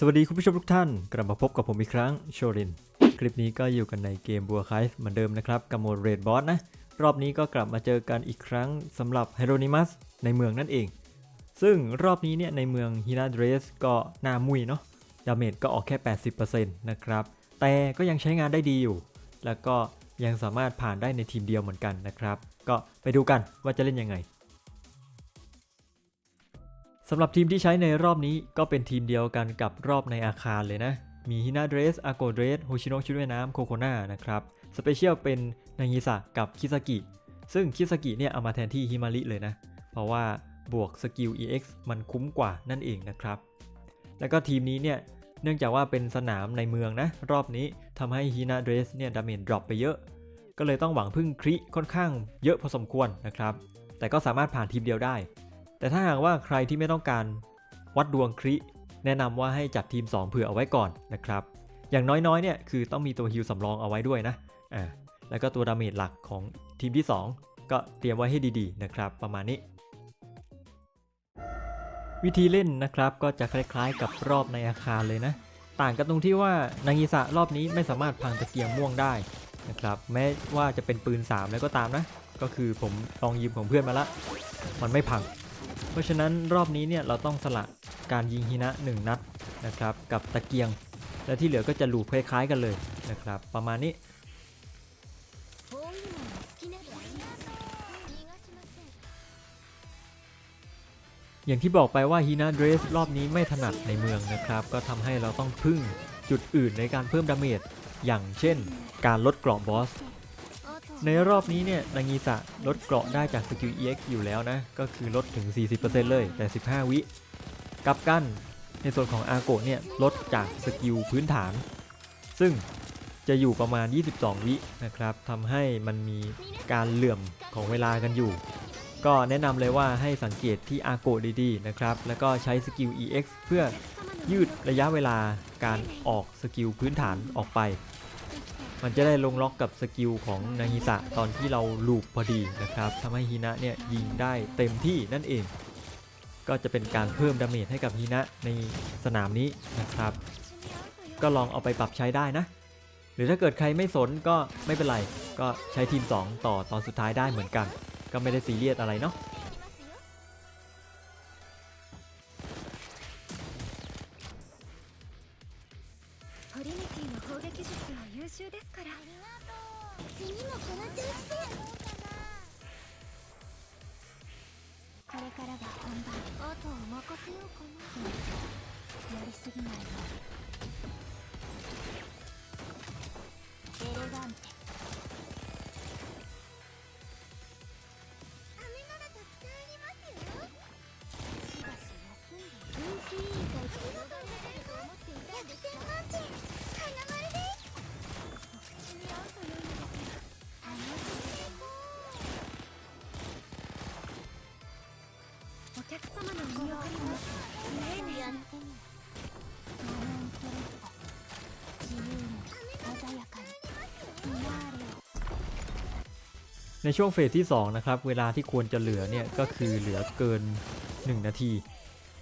สวัสดีคุณผู้ชมทุกท่าน กลับมาพบกับผมอีกครั้งโชริน คลิปนี้ก็อยู่กันในเกมบัวไคฟ์เหมือนเดิมนะครับกับโหมดเรดบอสนะ รอบนี้ก็กลับมาเจอกันอีกครั้งสำหรับไฮโรนิมัสในเมืองนั่นเอง ซึ่งรอบนี้เนี่ยในเมืองฮินาเดรสก็หนามุยเนาะดาเมจก็ออกแค่ 80%นะครับ แต่ก็ยังใช้งานได้ดีอยู่ แล้วก็ยังสามารถผ่านได้ในทีมเดียวเหมือนกันนะครับ ก็ไปดูกันว่าจะเล่นยังไง สำหรับทีมที่ใช้ในรอบนี้ก็เป็นทีมเดียวกันกับรอบในอาคารเลยนะ มีฮินาเดรส อาโกเดรส โฮชิโนะชุดว่ายน้ำโคโคนานะครับ สเปเชียลเป็นนางิสะกับคิซากิ ซึ่งคิซากิเนี่ยเอามาแทนที่ฮิมาริเลยนะ เพราะว่าบวกสกิล EX มันคุ้มกว่านั่นเองนะครับ แล้วก็ทีมนี้เนี่ยเนื่องจากว่าเป็นสนามในเมืองนะ รอบนี้ทำให้ฮินาเดรสเนี่ยดาเมจดรอปไปเยอะ ก็เลยต้องหวังพึ่งคริค่อนข้างเยอะพอสมควรนะครับ แต่ก็สามารถผ่านทีมเดียวได้ แต่ถ้าหากว่าใครที่ไม่ต้องการวัดดวงคริ แนะนำว่าให้จัดทีม 2 เผื่อเอาไว้ก่อนนะครับ อย่างน้อยๆเนี่ยคือต้องมีตัวฮิลสำรองเอาไว้ด้วยนะอ่าแล้วก็ตัวดาเมจหลักของทีมที่ 2 ก็เตรียมไว้ให้ดีๆนะครับ ประมาณนี้ วิธีเล่นนะครับก็จะคล้ายๆ กับรอบในอาคารเลยนะ ต่างกันตรงที่ว่านางงิสะรอบนี้ไม่สามารถพังตะเกียงม่วงได้นะครับแม้ว่าจะเป็นปืน 3 แล้วก็ตามนะ ก็คือผมลองยืมของเพื่อนมาละ มันไม่พัง เพราะฉะนั้นรอบนี้เนี่ยเราต้องสละการยิงฮินะ1นัดนะครับกับตะเกียง และที่เหลือก็จะหลูปคล้ายๆกันเลยนะครับ ประมาณนี้อย่างที่บอกไปว่าฮีนาเดรสรอบนี้ไม่ถนัดในเมืองนะครับ ก็ทำให้เราต้องพึ่งจุดอื่นในการเพิ่มดาเมจอย่างเช่น การลดกรอบบอส ในรอบนี้เนี่ยนางีสะลดเกราะได้จากสกิล EX อยู่แล้วนะ ก็คือลดถึง 40%เลยแต่ 15 วิกลับกันในส่วนของอาโกะเนี่ยลดจากสกิลพื้นฐาน ซึ่งจะอยู่ประมาณ 22 วินะครับทำให้มันมีการเหลื่อมของเวลากันอยู่ ก็แนะนำเลยว่าให้สังเกตที่อาโกะดีๆนะครับ แล้วก็ใช้สกิล EX เพื่อยืดระยะเวลาการออกสกิลพื้นฐานออกไป มันจะได้ลงล็อกกับสกิลของนาฮิสะตอนที่เราลูปพอดีนะครับทำให้ฮินะเนี่ยยิงได้เต็มที่นั่นเอง ก็จะเป็นการเพิ่มดาเมจให้กับฮินะในสนามนี้นะครับ ก็ลองเอาไปปรับใช้ได้นะ หรือถ้าเกิดใครไม่สนก็ไม่เป็นไร ก็ใช้ทีม 2 ต่อตอนสุดท้ายได้เหมือนกัน ก็ไม่ได้ซีเรียสอะไรเนาะ 優秀ですから。ありがとう次もこの調子でこれからが本番あとを任せようかな。やりすぎないよ。エレガンテ。飴なら客様の身を借ります丁寧にやってみるマナントレット自由に鮮やかにフィナーレを ในช่วงเฟสที่ 2 นะครับ เวลาที่ควรจะเหลือเนี่ย ก็คือเหลือเกิน 1 นาที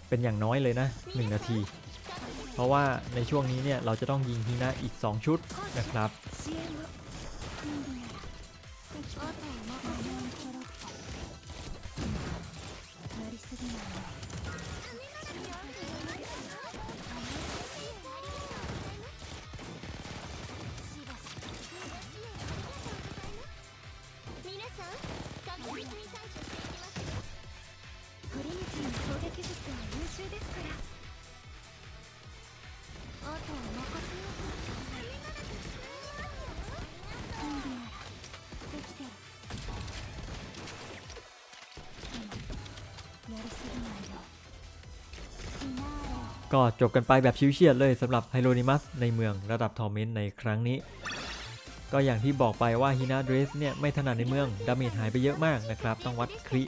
เป็นอย่างน้อยเลยนะ 1 นาที เพราะว่าในช่วงนี้เนี่ย เราจะต้องยิงฮีนะอีก 2 ชุดนะครับ ก็จบกันไปแบบชิวเฉียดเลยสำหรับไฮโ o นิมัสในเมืองระดับทอร์เมนในครั้งนี้ ก็อย่างที่บอกไปว่าฮีนาเดรสเนี่ยไม่ถนัดในเมืองดาเมจหายไปเยอะมากนะครับ ต้องวัดคริ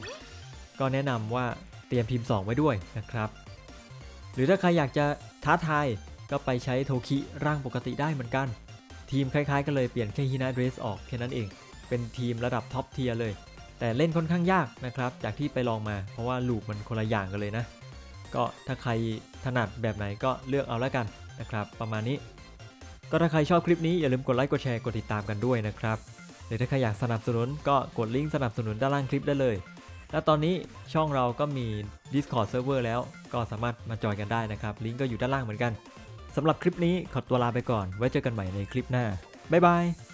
ก็แนะนำว่าเตรียมทีม2ไว้ด้วยนะครับ หรือถ้าใครอยากจะท้าทายก็ไปใช้โทคิร่างปกติได้เหมือนกัน ทีมคล้ายๆกันเลยเปลี่ยนแค่ฮีนาเดรสออกแค่นั้นเอง เป็นทีมระดับท็อปเทียร์เลย แต่เล่นค่อนข้างยากนะครับ จากที่ไปลองมา เพราะว่าลูปมันคนละอย่างกันเลยนะ ก็ถ้าใครถนัดแบบไหนก็เลือกเอาแล้วกันนะครับ ประมาณนี้ ก็ถ้าใครชอบคลิปนี้อย่าลืมกดไลค์กดแชร์กดติดตามกันด้วยนะครับหรือถ้าใครอยากสนับสนุนก็กดลิงก์สนับสนุนด้านล่างคลิปได้เลย และตอนนี้ช่องเราก็มี Discord Server แล้วก็สามารถมาจอยกันได้นะครับ ลิงก์ก็อยู่ด้านล่างเหมือนกันสำหรับคลิปนี้ขอตัวลาไปก่อน ไว้เจอกันใหม่ในคลิปหน้า บ๊ายบาย